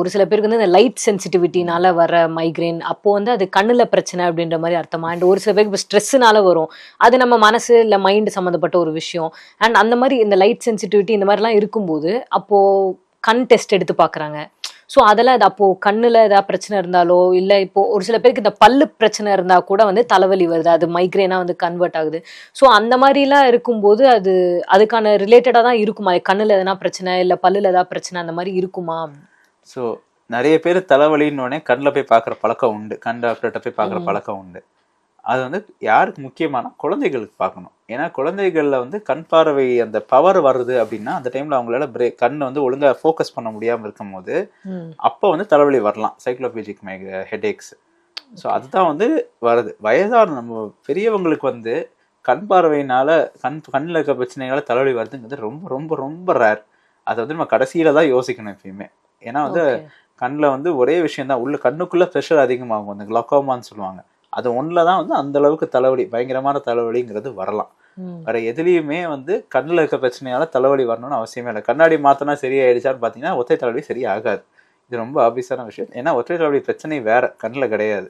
ஒரு சில பேருக்கு வந்து இந்த லைட் சென்சிட்டிவிட்டினால வர மைக்ரைன் அப்போ வந்து அது கண்ணுல பிரச்சனை அப்படின்ற மாதிரி அர்த்தமா? அண்ட் ஒரு சில பேருக்கு இப்போ ஸ்ட்ரெஸ்ஸுனால வரும். அது நம்ம மனசு இல்ல மைண்ட் சம்மந்தப்பட்ட ஒரு விஷயம். அண்ட் அந்த மாதிரி இந்த லைட் சென்சிட்டிவிட்டி இந்த மாதிரிலாம் இருக்கும்போது அப்போ கண் டெஸ்ட் எடுத்து பார்க்குறாங்க ஸோ அதெல்லாம் இது அப்போ கண்ணுல ஏதாவது பிரச்சனை இருந்தாலோ இல்லை இப்போ ஒரு சில பேருக்கு இந்த பல்லு பிரச்சனை இருந்தா கூட வந்து தலைவலி வருது. அது மைக்ரேனா வந்து கன்வெர்ட் ஆகுது. ஸோ அந்த மாதிரிலாம் இருக்கும்போது அது அதுக்கான ரிலேட்டடாக தான் இருக்குமா? கண்ணுல எதனா பிரச்சனை இல்லை பல்லுல ஏதாவது பிரச்சனை அந்த மாதிரி இருக்குமா? ஸோ நிறைய பேர் தலைவலின்னு உடனே கண்ணில் போய் பார்க்குற பழக்கம் உண்டு. கண் டாக்டர்கிட்ட போய் பார்க்குற பழக்கம் உண்டு. அது வந்து யாருக்கு முக்கியமான குழந்தைகளுக்கு பார்க்கணும். ஏன்னா குழந்தைகள்ல வந்து கண் பார்வை அந்த பவர் வருது அப்படின்னா அந்த டைம்ல அவங்களால பிரேக் கண்ணை வந்து ஒழுங்கா ஃபோக்கஸ் பண்ண முடியாம இருக்கும்போது ம். அப்போ வந்து தலைவலி வரலாம். சைக்ளோபேஜிக் மைக் ஹெடேக்ஸ் ஸோ அதுதான் வந்து வருது. வயதான நம்ம பெரியவங்களுக்கு வந்து கண் பார்வையினால கண் கண்ணில் இருக்க பிரச்சனைனால தலைவலி வருதுங்கிறது ரொம்ப ரொம்ப ரொம்ப ரேர் அதை வந்து நம்ம கடைசியில தான் யோசிக்கணும் எப்பயுமே. ஏன்னா வந்து. கண்ணில் வந்து ஒரே விஷயம் தான் உள்ள கண்ணுக்குள்ள ப்ரெஷர் அதிகமாகும். அந்த குளோக்கோமான்னு சொல்லுவாங்க. அது ஒன்றில் தான் வந்து அந்த அளவுக்கு தலைவலி பயங்கரமான தலைவலிங்கிறது வரலாம். வேற எதுலேயுமே வந்து கண்ணில் இருக்க பிரச்சனையால தலைவலி வரணும்னு அவசியமே இல்லை. கண்ணாடி மாத்தினா சரியாயிடுச்சான்னு பார்த்தீங்கன்னா ஒற்றை தலைவலி சரியாகாது. இது ரொம்ப ஆபீஸான விஷயம். ஏன்னா ஒற்றை தலைவலி பிரச்சனை வேற. கண்ணில் கிடையாது.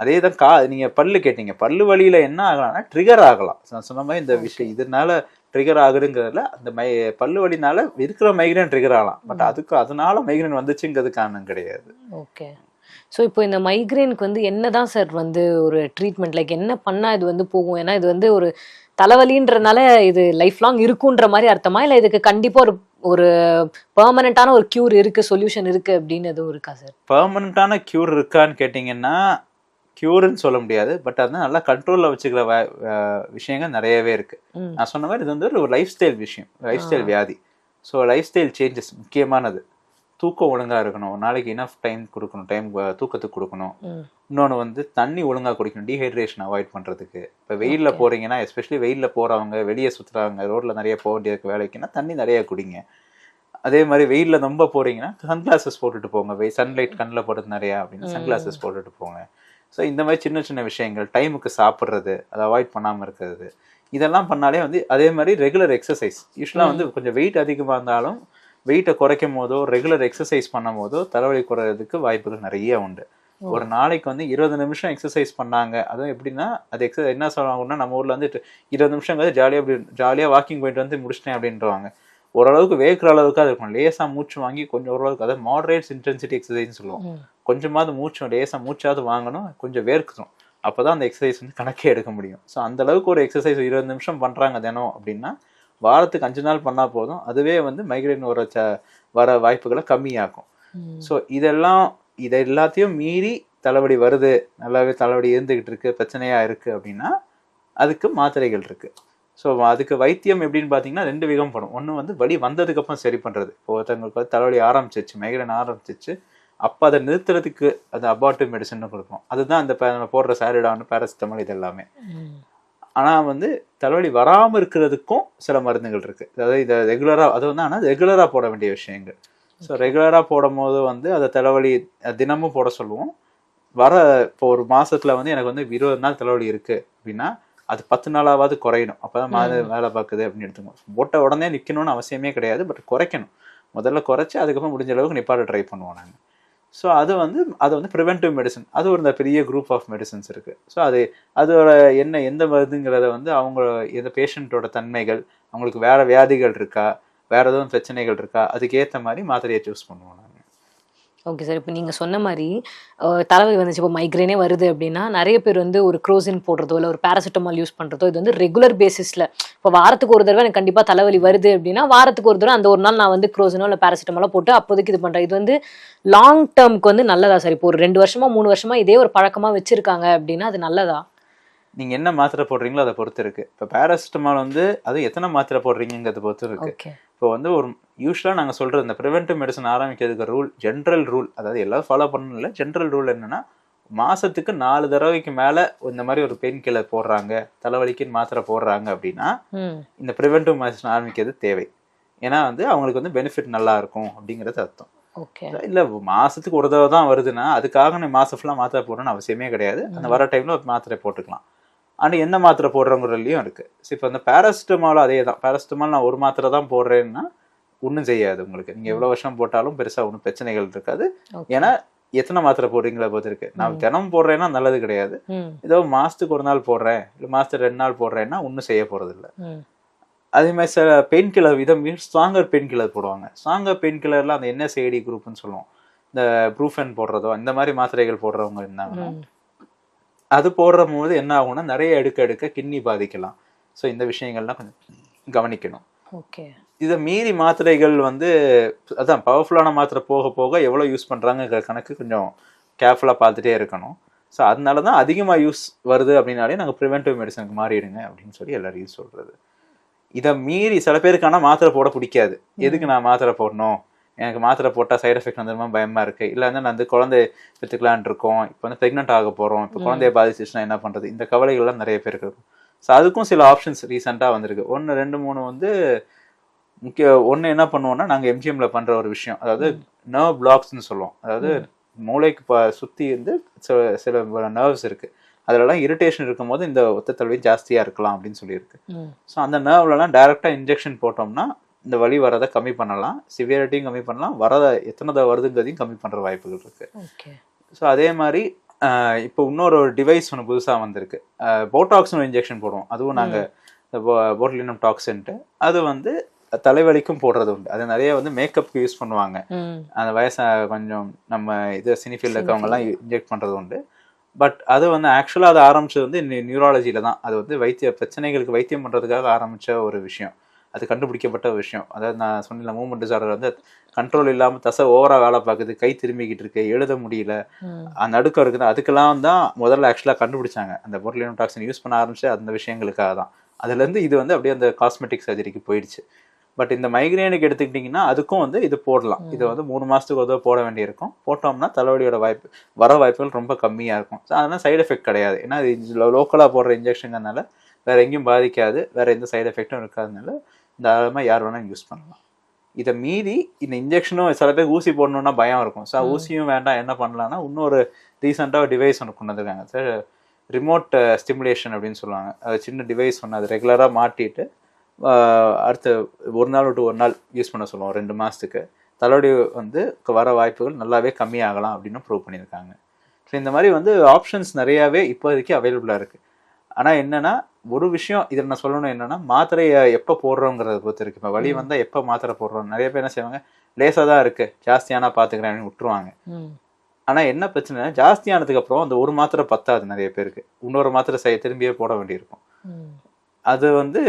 அதே தான் கா நீங்க பல்லு கேட்டீங்க. பல்லு வலியில என்ன ஆகலாம்னா ட்ரிகர் ஆகலாம். நான் சொன்ன மாதிரி இந்த விஷயம் இதனால ட்ரிகர் ஆகுதுங்கிறதுல அந்த மை பல்லு வலினால இருக்கிற மைக்ரேன் ட்ரிகர் ஆகலாம். பட் அதுக்கு அதனால மைக்ரேன் வந்துச்சுங்கிறது காரணம் கிடையாது. ஓகே ஸோ இப்போ இந்த மைக்ரேனுக்கு வந்து என்னதான் சார் வந்து ஒரு ட்ரீட்மெண்ட் லைக் என்ன பண்ணா இது வந்து போகும்? ஏன்னா இது வந்து ஒரு தலைவலின்றனால இது லைஃப் லாங் இருக்குன்ற மாதிரி அர்த்தமா? இல்லை இதுக்கு கண்டிப்பா ஒரு ஒரு பெர்மனண்டான ஒரு கியூர் இருக்கு சொல்யூஷன் இருக்கு அப்படின்னு எதுவும் இருக்கா சார் பெர்மனண்டான க்யூர் இருக்கான்னு கேட்டிங்கன்னா க்யூர்னு சொல்ல முடியாது பட் அது நல்லா கண்ட்ரோலில் வச்சுக்கிற விஷயங்கள் நிறையவே இருக்கு. நான் சொன்ன மாதிரி இது வந்து ஒரு லைஃப் ஸ்டைல் விஷயம் லைஃப் ஸ்டைல் வியாதி. ஸோ லைஃப் ஸ்டைல் சேஞ்சஸ் முக்கியமானது. தூக்கம் ஒழுங்கா இருக்கணும் நாளைக்கு இனஃப் டைம் கொடுக்கணும் டைம் தூக்கத்துக்கு கொடுக்கணும். இன்னொன்று வந்து தண்ணி ஒழுங்கா குடிக்கணும் டீஹைட்ரேஷன் அவாய்ட் பண்றதுக்கு. இப்போ வெயிலில் போறீங்கன்னா எஸ்பெஷலி வெயிலில் போறவங்க வெளியே சுத்துறாங்க ரோட்ல நிறைய போக வேண்டிய வேலைக்குன்னா தண்ணி நிறைய குடிங்க. அதே மாதிரி வெயிலில் ரொம்ப போறீங்கன்னா சன்கிளாசஸ் போட்டுட்டு போங்க. சன்லைட் கண்ணில் போடுறது நிறையா அப்படின்னா சன்கிளாசஸ் போட்டுட்டு போங்க. ஸோ இந்த மாதிரி சின்ன சின்ன விஷயங்கள் டைமுக்கு சாப்பிட்றது அதை அவாய்ட் பண்ணாமல் இருக்கிறது இதெல்லாம் பண்ணாலே வந்து அதே மாதிரி ரெகுலர் எக்ஸசைஸ் யூஸ்வலாக வந்து கொஞ்சம் வெயிட் அதிகமாக இருந்தாலும் வெயிட்டை குறைக்கும் போதோ ரெகுலர் எக்ஸசைஸ் பண்ணும் போதோ தலைவலி குறையிறதுக்கு வாய்ப்புகள் நிறைய உண்டு. ஒரு நாளைக்கு வந்து இருபது நிமிஷம் எக்ஸசைஸ் பண்ணாங்க. அதுவும் எப்படின்னா அது எக்ஸசைஸ் என்ன சொல்லுவாங்கன்னா நம்ம ஊர்ல வந்து இருபது நிமிஷம் ஜாலியாக அப்படி ஜாலியாக வாக்கிங் போயிட்டு வந்து முடிச்சிட்டேன் அப்படின்றவாங்க. ஓரளவுக்கு வேர்க்கிற அளவுக்கு அது இருக்கும் லேசா மூச்சு வாங்கி கொஞ்சம் ஓரளவுக்கு அதாவது மாடரேட் இன்டென்சிட்டி எக்ஸசைஸ்னு சொல்லுவோம். கொஞ்சமாவது மூச்சு லேசா மூச்சாவது வாங்கணும் கொஞ்சம் வேர்க்கணும். அப்பதான் அந்த எக்ஸசைஸ் வந்து கணக்கே எடுக்க முடியும். ஸோ அந்த அளவுக்கு ஒரு எக்ஸசைஸ் இருபது நிமிஷம் பண்றாங்க தினம் அப்படின்னா வாரத்துக்கு அஞ்சு நாள் பண்ணா போதும். அதுவே வந்து மைக்ரேன் வர ச- வர வாய்ப்புகளை கம்மியாக்கும். ம். ஸோ இதெல்லாம் இதை எல்லாத்தையும் மீறி தலைவலி வருது நல்லாவே தலைவலி இருந்துகிட்டு இருக்கு பிரச்சனையா இருக்கு அப்படின்னா அதுக்கு மாத்திரைகள் இருக்கு. ஸோ அதுக்கு வைத்தியம் எப்படின்னு பார்த்தீங்கன்னா ரெண்டு விதம் படும். ஒன்று வந்து வலி வந்ததுக்கு அப்புறம் சரி பண்றது. இப்போ ஒருத்தவங்களுக்கு வந்து தலைவலி ஆரம்பிச்சிச்சு மைக்ரேன் ஆரம்பிச்சிச்சு அப்போ அதை நிறுத்துறதுக்கு அது அபார்ட்டிவ் மெடிசன் கொடுப்போம் அதுதான் அந்த நம்ம போடுற சாரிடான் பேராசிட்டமால் இது எல்லாமே ம். ஆனா வந்து தலைவலி வராம இருக்கிறதுக்கும் சில மருந்துகள் இருக்கு. அதாவது இதை ரெகுலரா அது வந்து ஆனால் ரெகுலரா போட வேண்டிய விஷயங்கள். ஸோ ரெகுலரா போடும் போது வந்து அதை தலைவலி தினமும் போட சொல்லுவோம். வர இப்போ ஒரு மாசத்துல வந்து எனக்கு வந்து இருபது நாள் தலைவலி இருக்கு அப்படின்னா அது பத்து நாளாவது குறையணும். அப்பதான் மாத வேலை பார்க்குது அப்படின்னு எடுத்துக்கணும். போட்ட உடனே நிக்கணும்னு அவசியமே கிடையாது பட் குறைக்கணும். முதல்ல குறைச்சு அதுக்கப்புறம் முடிஞ்ச அளவுக்கு நிப்பாட்ட ட்ரை பண்ணுவோம் நாங்க. ஸோ அது வந்து அது வந்து ப்ரிவென்டிவ் மெடிசன் அது ஒரு பெரிய குரூப் ஆஃப் மெடிசன்ஸ் இருக்கு. ஸோ அது அதோட என்ன எந்த மருந்துங்கிறத வந்து அவங்க எந்த பேஷண்ட்டோட தன்மைகள் அவங்களுக்கு வேற வியாதிகள் இருக்கா வேற எதுவும் பிரச்சனைகள் இருக்கா அதுக்கேற்ற மாதிரி மாத்திரையை சூஸ் பண்ணுவோம் நாங்கள் ஓகே சார் இப்போ நீங்கள் சொன்ன மாதிரி தலைவலி வந்துச்சு. இப்போ மைக்ரேனே வருது அப்படின்னா நிறைய பேர் வந்து ஒரு க்ரோசின் போடுறதோ இல்லை ஒரு பேராசிட்டமால் யூஸ் பண்ணுறதோ இது வந்து ரெகுலர் பேசிஸில் இப்போ வாரத்துக்கு ஒரு தடவை எனக்கு கண்டிப்பாக தலைவலி வருது அப்படின்னா வாரத்துக்கு ஒரு தடவை அந்த ஒரு நாள் நான் வந்து க்ரோசினோ இல்லை பேராசிட்டமாலோ போட்டு அப்போதைக்கு இது பண்ணுறேன் இது வந்து லாங் டேர்ம்க்கு வந்து நல்லதா சார் இப்போ ஒரு ரெண்டு வருஷமா மூணு வருஷமா இதே ஒரு பழக்கமாக வச்சிருக்காங்க அப்படின்னா அது நல்லதா? நீங்க என்ன மாத்திரை போடுறீங்களோ அதை பொறுத்து இருக்கு. இப்போ பேராசிட்டமால் வந்து அது எத்தனை மாத்திரை போடுறீங்கிறத பொறுத்து இருக்கு. ஓகே இப்போ வந்து ஒரு யூஸ்வலாக நாங்கள் சொல்கிறது இந்த ப்ரிவென்டிவ் மெடிசன் ஆரம்பிக்கிறதுக்கு ரூல் ஜென்ரல் ரூல் அதாவது எல்லாம் ஃபாலோ பண்ணணும் இல்லை ஜென்ரல் ரூல் என்னன்னா மாசத்துக்கு நாலு தடவைக்கு மேலே இந்த மாதிரி ஒரு பெயின் கில்லர் போடுறாங்க தலைவலிக்குன்னு மாத்திரை போடுறாங்க அப்படின்னா இந்த ப்ரிவென்டிவ் மெடிசன் ஆரம்பிக்கிறது தேவை. ஏன்னா வந்து அவங்களுக்கு வந்து பெனிஃபிட் நல்லா இருக்கும் அப்படிங்கிறது அர்த்தம். ஓகே. இல்லை மாசத்துக்கு ஒரு தடவை தான் வருதுன்னா அதுக்காக நீ மாசம் ஃபுல்லாக மாத்திரை போடணும்னு அவசியமே கிடையாது. அந்த வர டைம்ல ஒரு மாத்திரை போட்டுக்கலாம். ஆனால் எந்த மாத்திரை போடுறவங்கிறதுலையும் இருக்கு. ஸோ இப்போ இந்த பேராசிட்டமால் அதே தான் பேராசிட்டமால் நான் ஒரு மாத்திரை தான் போடுறேன்னா ஒன்றும் செய்யாது உங்களுக்கு. நீங்க எவ்வளவு வருஷம் போட்டாலும் பெருசா ஒன்றும் பிரச்சனைகள் இருக்காது. ஏன்னா எத்தனை மாத்திரை போடுறீங்களா பொறுத்து இருக்கு. நான் தினம் போடுறேன்னா நல்லது கிடையாது. ஏதோ மாசத்துக்கு ஒரு நாள் போடுறேன் இல்லை மாசத்துக்கு ரெண்டு நாள் போடுறேன்னா ஒன்றும் செய்ய போறது இல்ல. அதே மாதிரி சில பெயின் கில்லர் விதம் ஸ்ட்ராங்கர் பெயின் கில்லர் போடுவாங்க. ஸ்ட்ராங்கர் பெயின் கில்லர்ல அந்த என்எஸ்ஐடி குரூப்னு சொல்லுவோம். இந்த ப்ரூஃபன் போடுறதோ இந்த மாதிரி மாத்திரைகள் போடுறவங்க இருந்தாங்கன்னா. அது போடுற போது என்ன ஆகும்னா நிறைய எடுக்க எடுக்க கிட்னி பாதிக்கலாம். ஸோ இந்த விஷயங்கள்லாம் கொஞ்சம் கவனிக்கணும். ஓகே. இதை மீறி மாத்திரைகள் வந்து அதான் பவர்ஃபுல்லான மாத்திரை போக போக எவ்வளோ யூஸ் பண்ணுறாங்கிற கணக்கு கொஞ்சம் கேர்ஃபுல்லாக பார்த்துட்டே இருக்கணும். ஸோ அதனால தான் அதிகமாக யூஸ் வருது அப்படின்னாலே நாங்கள் ப்ரிவென்டிவ் மெடிசனுக்கு மாறிடுங்க அப்படின்னு சொல்லி எல்லாரையும் சொல்கிறது இதை மீறி சில பேருக்கான மாத்திரை போட பிடிக்காது. எதுக்கு நான் மாத்திரை போடணும்? எனக்கு மாத்திரை போட்டால் சைடு எஃபெக்ட் வந்துருமா பயமாக இருக்கு. இல்லை வந்து நான் வந்து குழந்தை பெற்றுக்கலான் இருக்கோம். இப்போ வந்து ப்ரெக்னென்ட் ஆக போகிறோம் இப்போ குழந்தைய பாதிச்சிச்சுன்னா என்ன பண்ணுறது இந்த கவலைகள்லாம் நிறைய பேருக்கு இருக்கும். ஸோ அதுக்கும் சில ஆப்ஷன்ஸ் ரீசெண்டாக வந்திருக்கு. ஒன்று ரெண்டு மூணு வந்து முக்கிய ஒன்று என்ன பண்ணுவோம்னா நாங்கள் எம்ஜிஎம்ல பண்ணுற ஒரு விஷயம். அதாவது நர்வ் பிளாக்ஸ்னு சொல்லுவோம். அதாவது மூளைக்கு ப சுற்றி வந்து சில சில நர்வ்ஸ் இருக்கு. அதுலலாம் இரிட்டேஷன் இருக்கும்போது இந்த ஒத்த தழுவி ஜாஸ்தியாக இருக்கலாம் அப்படின்னு சொல்லியிருக்கு. ஸோ அந்த நர்வ்லலாம் டைரெக்டாக இன்ஜெக்ஷன் போட்டோம்னா இந்த வலி வரதை கம்மி பண்ணலாம். சிவியரிட்டியும் கம்மி பண்ணலாம். வரத எத்தனை தடவை வருதுங்கிறதையும் கம்மி பண்ணுற வாய்ப்புகள் இருக்கு. ஸோ அதே மாதிரி இப்போ இன்னொரு டிவைஸ் ஒன்று புதுசாக வந்திருக்கு. போட்டாக்ஸ்னு இன்ஜெக்ஷன் போடுவோம். அதுவும் நாங்கள் இந்த போட்லினம் டாக்ஸின்ட்டு அது வந்து தலைவலிக்கும் போடுறது உண்டு. அது நிறைய வந்து மேக்கப்புக்கு யூஸ் பண்ணுவாங்க. அந்த வயசு கொஞ்சம் நம்ம இது சினிஃபீல்டில் இருக்கவங்கலாம் இன்ஜெக்ட் பண்ணுறது உண்டு. பட் அது வந்து ஆக்சுவலாக அது ஆரம்பிச்சது வந்து நியூராலஜியில் தான். அது வந்து வைத்திய பிரச்சனைகளுக்கு வைத்தியம் பண்ணுறதுக்காக ஆரம்பித்த ஒரு விஷயம். அது கண்டுபிடிக்கப்பட்ட விஷயம். அதாவது நான் சொன்ன மூமெண்ட் டிசார்டர் வந்து கண்ட்ரோல் இல்லாமல் தசை ஓவராக வேலை பார்க்குது கை திரும்பிக்கிட்டு இருக்கு எழுத முடியல. அந்த நடுக்கம் இருக்குது. அதுக்கெல்லாம் தான் முதல்ல ஆக்சுவலாக கண்டுபிடிச்சாங்க. அந்த பொருளினம் டாக்ஸின் யூஸ் பண்ண ஆரம்பிச்சு அந்த விஷயங்களுக்காக தான். அதுலேருந்து இது வந்து அப்படியே அந்த காஸ்மெட்டிக் சர்ஜரிக்கு போயிடுச்சு. பட் இந்த மைக்ரேனுக்கு எடுத்துக்கிட்டிங்கன்னா அதுக்கும் வந்து இது போடலாம். இது வந்து மூணு மாதத்துக்கு உதவ போட வேண்டியிருக்கும். போட்டோம்னா தலைவலியோட வாய்ப்பு வர வாய்ப்புகள் ரொம்ப கம்மியாக இருக்கும். ஸோ அதனால் சைடு எஃபெக்ட் கிடையாது. ஏன்னா இது லோக்கலாக போடுற இன்ஜெக்ஷங்கிறதுனால வேற எங்கேயும் பாதிக்காது. வேற எந்த சைடு எஃபெக்ட்டும் இருக்காதனால தாராளமாக யார் வேணாலும் யூஸ் பண்ணலாம். இதை மீறி இந்த இன்ஜெக்ஷனும் சில பேர் ஊசி போடணும்னா பயம் இருக்கும். ஸோ ஊசியும் வேண்டாம் என்ன பண்ணலாம்னா இன்னொரு ரீசெண்டாக ஒரு டிவைஸ் ஒன்று கொண்டு வந்திருக்காங்க. சார் ரிமோட் ஸ்டிமுலேஷன் அப்படின்னு சொல்லுவாங்க. அது சின்ன டிவைஸ் ஒன்று அது ரெகுலராக மாட்டிட்டு அடுத்த ஒரு நாள் விட்டு ஒரு நாள் யூஸ் பண்ண சொல்லுவோம் ரெண்டு மாதத்துக்கு தலைவலி வந்து வர வாய்ப்புகள் நல்லாவே கம்மியாகலாம் அப்படின்னு ப்ரூவ் பண்ணியிருக்காங்க. ஸோ இந்த மாதிரி வந்து ஆப்ஷன்ஸ் நிறையாவே இப்போதைக்கு அவைலபிளாக இருக்குது ஆனால் என்னன்னா ஒரு விஷயம் இதில் நான் சொல்லணும் என்னன்னா மாத்திரையை எப்போ போடுறோங்கிறத பொறுத்து இருக்கு இப்போ வலி வந்தால் எப்போ மாத்திரை போடுறோம்? நிறைய பேர் என்ன செய்வாங்க லேசாக தான் இருக்கு ஜாஸ்தியானா பார்த்துக்கிறேன் அப்படின்னு விட்டுருவாங்க. ஆனால் என்ன பிரச்சனை ஜாஸ்தியானதுக்கு அப்புறம் அந்த ஒரு மாத்திரை பத்தாது நிறைய பேருக்கு. இன்னொரு மாத்திரை செய்ய திரும்பியே போட வேண்டியிருக்கும். அது வந்து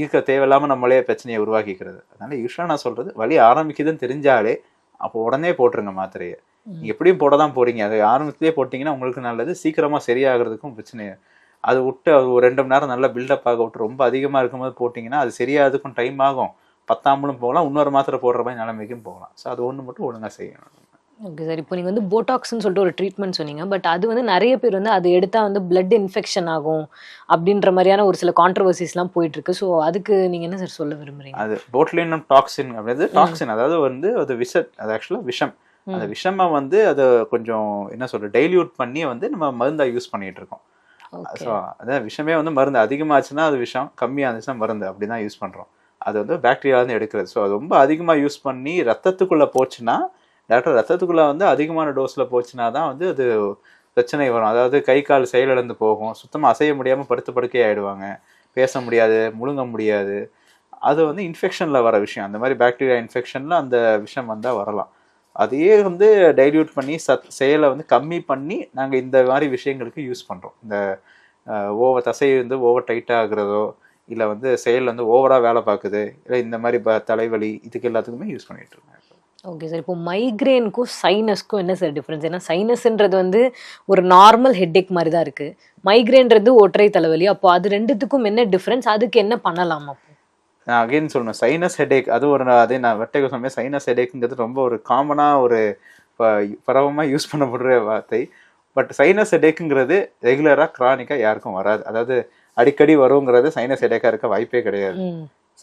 இருக்க தேவையில்லாம நம்மளே பிரச்சனையை உருவாக்கிக்கிறது. அதனால யூஸ்வலாக நான் சொல்றது வலி ஆரம்பிக்குதுன்னு தெரிஞ்சாலே அப்போ உடனே போட்டுருங்க மாத்திரையை. எப்படியும் போட தான் போறீங்க. அது ஆரம்பத்திலேயே போட்டிங்கன்னா உங்களுக்கு நல்லது. சீக்கிரமா சரியாகிறதுக்கும் பிரச்சனை அது விட்டு அது ஒரு ரெண்டு மணி நேரம் நல்லா பில்டப் ஆக விட்டு ரொம்ப அதிகமா இருக்கும்போது போட்டிங்கன்னா அது சரியாகிறதுக்கும் டைம் ஆகும். பத்தாம்பளும் போகலாம் இன்னொரு மாத்திரை போடுற மாதிரி நிலைமைக்கும் போகலாம். ஸோ அது ஒன்று மட்டும் ஒழுங்கா செய்யணும். ஓகே சார் இப்போ நீங்கள் வந்து போட்டாக்ஸ்னு சொல்லிட்டு ஒரு ட்ரீட்மெண்ட் சொன்னீங்க. பட் அது வந்து நிறைய பேர் வந்து அது எடுத்தால் வந்து பிளட் இன்ஃபெக்ஷன் ஆகும் அப்படின்ற மாதிரியான ஒரு சில கான்ட்ரவர்சிஸ்லாம் போயிட்டு இருக்கு ஸோ அதுக்கு நீங்கள் என்ன சார் சொல்ல விரும்புறீங்க? அது போட்லினம் டாக்ஸின் அப்படின்றது டாக்ஸின் அதாவது வந்து அது விஷ அது ஆக்சுவலாக விஷம். அந்த விஷமை வந்து அதை கொஞ்சம் என்ன சொல்ற டைல்யூட் பண்ணி வந்து நம்ம மருந்தா யூஸ் பண்ணிட்டு இருக்கோம். ஸோ அதான் விஷமே வந்து மருந்து அதிகமாச்சுன்னா அது விஷம் கம்மியாக இருந்துச்சுன்னா மருந்து அப்படி தான் யூஸ் பண்ணுறோம் அது வந்து பாக்டீரியாவிலேருந்து எடுக்கிறது. ஸோ அது ரொம்ப அதிகமாக யூஸ் பண்ணி ரத்தத்துக்குள்ளே போச்சுன்னா டாக்டர் ரத்தத்துக்குள்ளே வந்து அதிகமான டோஸில் போச்சுன்னா தான் வந்து அது பிரச்சனை வரும். அதாவது கை கால் செயலிழந்து போகும். சுத்தமாக அசைய முடியாமல் படுத்து படுக்கை ஆகிடுவாங்க பேச முடியாது முழுங்க முடியாது. அது வந்து இன்ஃபெக்ஷனில் வர விஷயம். அந்த மாதிரி பாக்டீரியா இன்ஃபெக்ஷனில் அந்த விஷம் வந்தால் வரலாம். அதையே வந்து டைல்யூட் பண்ணி சத் செயலை வந்து கம்மி பண்ணி நாங்கள் இந்த மாதிரி விஷயங்களுக்கு யூஸ் பண்ணுறோம் இந்த ஓவர் தசை வந்து ஓவர் டைட்டாக ஆகுறதோ இல்லை வந்து செயல் வந்து ஓவராக வேலை பார்க்குது இல்லை இந்த மாதிரி ப- தலைவலி இதுக்கு எல்லாத்துக்குமே யூஸ் பண்ணிகிட்டு இருக்கோம். ஓகே சார் இப்போ மைக்ரேனுக்கும் சைனஸ்க்கும் என்ன சார் டிஃப்ரென்ஸ் ஏன்னா சைனஸ்ன்றது வந்து ஒரு நார்மல் ஹெட்டேக் மாதிரி தான் இருக்குது மைக்ரேன்றது ஒற்றை தலைவலி. அப்போ அது ரெண்டுத்துக்கும் என்ன டிஃப்ரென்ஸ் அதுக்கு என்ன பண்ணலாம் அப்போ? அகைன் சொல்லணும் சைனஸ் ஹெடேக் அது ஒரு அதே நான் வெட்டக சொன்னேன் சைனஸ் ஹெடேக்குங்கிறது ரொம்ப ஒரு காமனாக ஒரு பரவமாக யூஸ் பண்ணப்படுற வார்த்தை. பட் சைனஸ் ஹெடேக்குங்கிறது ரெகுலராக க்ரானிக்காக யாருக்கும் வராது. அதாவது அடிக்கடி வருங்கிறது சைனஸ் ஹெடேக்காக இருக்க வாய்ப்பே கிடையாது.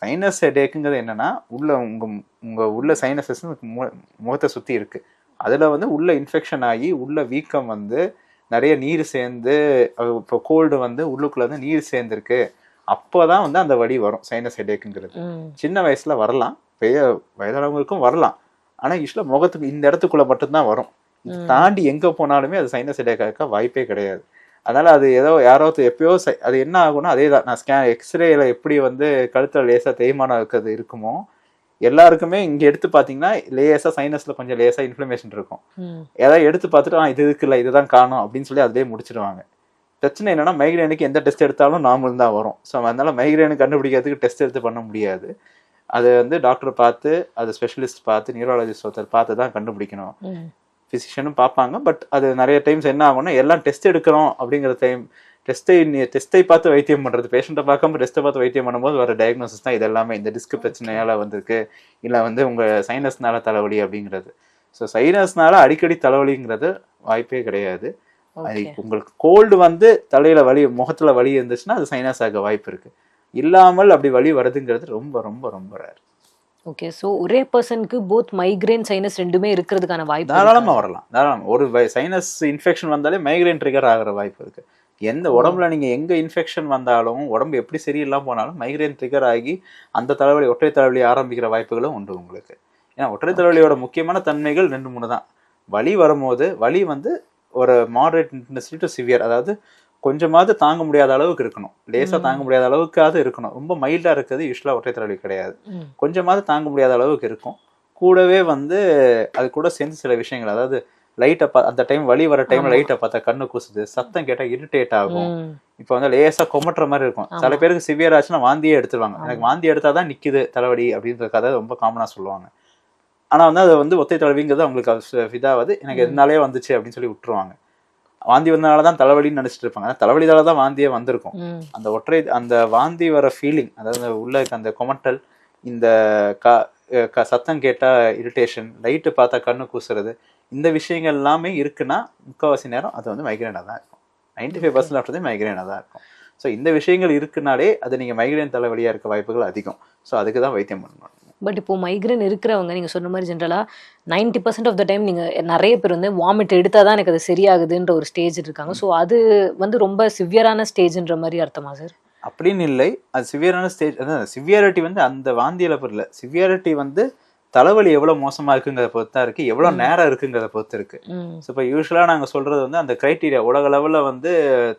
சைனஸ் ஹெடேக்குங்கிறது என்னன்னா உள்ள உங்க உங்க உள்ள சைனஸஸ் முகத்தை சுத்தி இருக்கு. அதுல வந்து உள்ள இன்ஃபெக்ஷன் ஆகி உள்ள வீக்கம் வந்து நிறைய நீர் சேர்ந்து இப்போ கோல்டு வந்து உள்ளுக்குள்ள வந்து நீர் சேர்ந்துருக்கு. அப்போதான் வந்து அந்த வலி வரும் சைனஸ் ஹெடேக்குங்கிறது சின்ன வயசுல வரலாம். பெரிய வயதானவங்களுக்கும் வரலாம். ஆனா யூஸ்வலாக முகத்துக்கு இந்த இடத்துக்குள்ள மட்டும்தான் வரும். தாண்டி எங்க போனாலுமே அது சைனஸ் இருக்க வாய்ப்பே கிடையாது. அதனால அது ஏதோ யாரோ எப்பயோ அது என்ன ஆகும்னா அதே தான் நான் ஸ்கேன் எக்ஸ்ரேல எப்படி வந்து கழுத்துல லேசா தேய்மானம் இருக்கிறது இருக்குமோ எல்லாருக்குமே இங்க எடுத்து பாத்தீங்கன்னா லேசா சைனஸ்ல கொஞ்சம் லேசா இன்ஃப்ளமேஷன் இருக்கும். ஏதாவது எடுத்து பார்த்துட்டு ஆ இது இருக்குல்ல இதுதான் காணும் அப்படின்னு சொல்லி அதுலயே முடிச்சிடுவாங்க பிரச்சனை என்னன்னா மைக்ரேனுக்கு எந்த டெஸ்ட் எடுத்தாலும் நார்மல் தான் வரும். ஸோ அதனால மைக்ரேனு கண்டுபிடிக்கிறதுக்கு டெஸ்ட் எடுத்து பண்ண முடியாது. அது வந்து டாக்டர் பார்த்து அது ஸ்பெஷலிஸ்ட் பார்த்து நியூராலஜிஸ்ட் ஒருத்தர் பார்த்து தான் கண்டுபிடிக்கணும். ஃபிசிஷியனும் பார்ப்பாங்க. பட் அது நிறைய டைம்ஸ் என்ன ஆகும்னா எல்லாம் டெஸ்ட் எடுக்கிறோம் அப்படிங்கிற டைம் டெஸ்ட்டை டெஸ்ட்டை பார்த்து வைத்தியம் பண்ணுறது பேஷண்ட்டை பார்க்காம டெஸ்ட்டை பார்த்து வைத்தியம் பண்ணும்போது வர டயக்னோசிஸ் தான் இது எல்லாமே இந்த டிஸ்க் பிரச்சனையால வந்திருக்கு. இல்லை வந்து உங்கள் சைனஸ்னால தலைவலி அப்படிங்கிறது. ஸோ சைனஸ்னால அடிக்கடி தலைவலிங்கிறது வாய்ப்பே கிடையாது. உங்களுக்கு கோல்டு வந்து தலையில வலி முகத்துல வலி இருந்துச்சுன்னா அது சைனஸ் ஆக வாய்ப்பு இருக்கு. இல்லாமல் அப்படி வலி வருதுங்கிறது ரொம்ப ரொம்ப ரொம்ப ரேர் ஓகே ஸோ ஒரே பர்சனுக்கு போத் மைக்ரேன் சைனஸ் ரெண்டுமே இருக்கிறதுக்கான வாய்ப்பு தாராளமா வரலாம் தாராளம். ஒரு சைனஸ் இன்ஃபெக்ஷன் வந்தாலே மைக்ரேன் ட்ரிகர் ஆகிற வாய்ப்பு இருக்கு. எந்த உடம்புல நீங்க எங்க இன்ஃபெக்ஷன் வந்தாலும் உடம்பு எப்படி சரியில்லாம போனாலும் மைக்ரேன் ட்ரிகர் ஆகி அந்த தலைவலி ஒற்றை தலைவலி ஆரம்பிக்கிற வாய்ப்புகளும் உண்டு உங்களுக்கு. ஏன்னா ஒற்றை தலைவலியோட முக்கியமான தன்மைகள் ரெண்டு மூணு தான். வலி வரும்போது வலி வந்து ஒரு மாடரேட் இன்டென்சிட்டி டு சிவியர் அதாவது கொஞ்சமாவது தாங்க முடியாத அளவுக்கு இருக்கணும் லேசா தாங்க முடியாத அளவுக்காவது இருக்கணும் ரொம்ப மைல்டா இருக்கிறது யூஸ்வலா ஒற்றை தலைவலி கிடையாது. கொஞ்சமாவது தாங்க முடியாத அளவுக்கு இருக்கும் கூடவே வந்து அது கூட சேர்ந்து சில விஷயங்கள் அதாவது லைட்டை பா அந்த டைம் வலி வர டைம்ல ஆமா. லைட்டை பார்த்தா கண்ணு கூசுது சத்தம் கேட்டா இரிட்டேட் ஆகும். இப்போ வந்து லேசா கொமட்டுற மாதிரி இருக்கும் சில. பேருக்கு சிவியர் ஆச்சுன்னா வாந்தியே எடுத்துருவாங்க. எனக்கு வாந்தி எடுத்தாதான் நிக்குது தலைவலி அப்படின்ற கதை ரொம்ப காமனா சொல்லுவாங்க ஆனா வந்து அது வந்து ஒத்தை தலைவிங்கிறது அவங்களுக்கு அது இதாவது எனக்கு. எதனாலே வந்துச்சு அப்படின்னு சொல்லி விட்டுருவாங்க. வாந்தி வந்தனால தான் தலைவலின்னு நினைச்சிட்டு இருப்பாங்க. ஆனா தலைவலிதால தான் வாந்தியே வந்திருக்கும். அந்த ஒற்றை அந்த வாந்தி வர ஃபீலிங் அதாவது உள்ள அந்த கொமட்டல் இந்த கா சத்தம் கேட்டா இரிட்டேஷன் லைட்டு பார்த்தா கண்ணு கூசுறது இந்த விஷயங்கள் எல்லாமே இருக்குன்னா முக்கால்வாசி நேரம் அது வந்து மைக்ரேனாக தான் இருக்கும். நைன்டி ஃபைவ் பர்சன்ட் ஆஃப் மைக்ரேனாக தான் இருக்கும். ஸோ இந்த விஷயங்கள் இருக்குனாலே அது நீங்கள் மைக்ரேன் தலைவலியாக இருக்க வாய்ப்புகள் அதிகம். ஸோ அதுக்கு தான் வைத்தியம் பண்ணணும். பட் இப்போது மைக்ரேன் இருக்கிறவங்க நீங்கள் சொன்ன மாதிரி ஜென்ரலாக ninety percent of the time நீங்கள் நிறைய பேர் வந்து வாமிட் எடுத்தால் தான் எனக்கு அது சரியாகுதுன்ற ஒரு ஸ்டேஜ் இருக்காங்க. ஸோ அது வந்து ரொம்ப சிவியரான ஸ்டேஜ்ன்ற மாதிரி அர்த்தமா சார் அப்படின்னு இல்லை. அது சிவியரான ஸ்டேஜ் அதான் சிவியாரிட்டி வந்து அந்த வாந்தியில் பொருள் சிவியாரிட்டி வந்து தலைவலி எவ்வளோ மோசமா இருக்குங்கிறத பொறுத்து தான் இருக்கு எவ்வளோ நேரம் இருக்குங்கிறத பொறுத்து இருக்கு. ஸோ இப்போ யூஸ்வலாக நாங்கள் சொல்கிறது வந்து அந்த க்ரைட்டீரியா உலக லெவலில் வந்து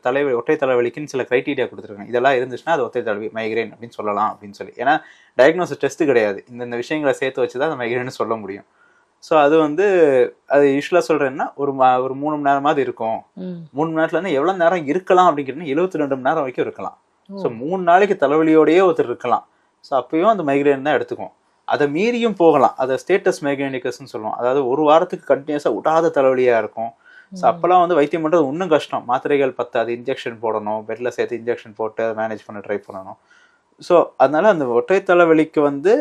தலைவலி ஒற்றை தலைவலிக்குன்னு சில க்ரைட்டீரியா கொடுத்துருக்காங்க. இதெல்லாம் இருந்துச்சுன்னா அது ஒற்றை தலைவலி மைக்ரேன் அப்படின்னு சொல்லலாம் அப்படின்னு சொல்லி. ஏன்னா டயக்னோசிஸ் டெஸ்ட் கிடையாது. இந்த இந்த விஷயங்களை சேர்த்து வச்சு தான் அந்த மைக்ரேன்னு சொல்ல முடியும். ஸோ அது வந்து அது யூஸ்வலாக சொல்கிறேன்னா ஒரு ஒரு மூணு மணி நேரமாவது இருக்கும். மூணு மணி நேரத்துலேருந்து எவ்வளோ நேரம் இருக்கலாம் அப்படிங்கிறது எழுபத்தி ரெண்டு மணி நேரம் வரைக்கும் இருக்கலாம். ஸோ மூணு நாளைக்கு தலைவலியோடயே ஒருத்தர் இருக்கலாம். ஸோ அப்பயும் அந்த மைக்ரேன் தான் எடுத்துக்கும். அதை மீறியும் போகலாம். அதை ஸ்டேட்டஸ் மைக்ரேனிகஸ்ன்னு சொல்லுவோம். அதாவது ஒரு வாரத்துக்கு கண்டினியூஸாக விடாத தலைவலியாக இருக்கும். ஸோ அப்போல்லாம் வந்து வைத்தியம் பண்ணுறது இன்னும் கஷ்டம். மாத்திரைகள் பத்தாது இன்ஜெக்ஷன் போடணும். பெட்டில் சேர்த்து இன்ஜெக்ஷன் போட்டு மேனேஜ் பண்ண ட்ரை பண்ணணும். ஸோ அதனால அந்த ஒற்றை தலைவலிக்கு வந்து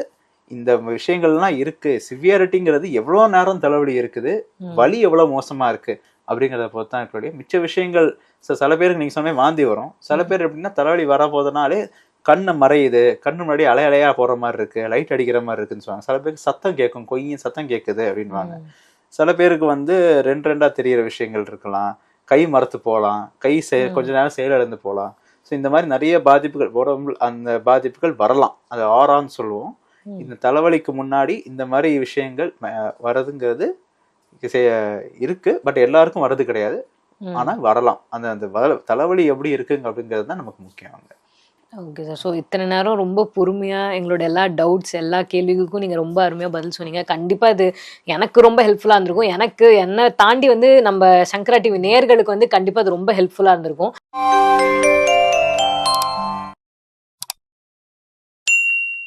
இந்த விஷயங்கள்லாம் இருக்கு. சிவியாரிட்டிங்கிறது எவ்வளோ நேரம் தலைவலி இருக்குது. வலி எவ்வளோ மோசமா இருக்கு அப்படிங்கிறத பொறுத்து தான் இருக்கக்கூடிய மிச்ச விஷயங்கள் சில பேருக்கு நீங்க சொன்ன வாந்தி வரும். சில பேர் எப்படின்னா தலைவலி வர போதுனாலே கண்ணு மறையுது கண்ணு முன்னாடி அலை அலையா போற மாதிரி இருக்கு லைட் அடிக்கிற மாதிரி இருக்குன்னு சொல்லுவாங்க. சில பேருக்கு சத்தம் கேட்கும் கொய்யும் சத்தம் கேட்குது அப்படின்வாங்க சில பேருக்கு வந்து ரெண்டு ரெண்டா தெரியிற விஷயங்கள் இருக்கலாம். கை மரத்து போகலாம் கை செ ம். கொஞ்ச நேரம் செயலிழந்து போகலாம். ஸோ இந்த மாதிரி நிறைய பாதிப்புகள் உடம்பு அந்த பாதிப்புகள் வரலாம். அது ஆறான்னு சொல்லுவோம். இந்த தலைவலிக்கு முன்னாடி இந்த மாதிரி விஷயங்கள் வரதுங்கிறது இருக்கு. பட் எல்லாருக்கும் வரது கிடையாது. ம். ஆனா வரலாம். அந்த அந்த தலைவலி எப்படி இருக்குங்க அப்படிங்கிறது தான் நமக்கு முக்கியம் அங்க. ஓகே சார் ஸோ இத்தனை நேரம் ரொம்ப பொறுமையாக எங்களோட எல்லா டவுட்ஸ் எல்லா கேள்விகளுக்கும் நீங்கள் ரொம்ப அருமையாக பதில் சொன்னீங்க. கண்டிப்பாக இது எனக்கு ரொம்ப ஹெல்ப்ஃபுல்லாக இருந்திருக்கும். எனக்கு என்னை தாண்டி வந்து நம்ம சங்கரா டிவி நேர்களுக்கு வந்து கண்டிப்பாக அது ரொம்ப ஹெல்ப்ஃபுல்லாக இருந்திருக்கும்.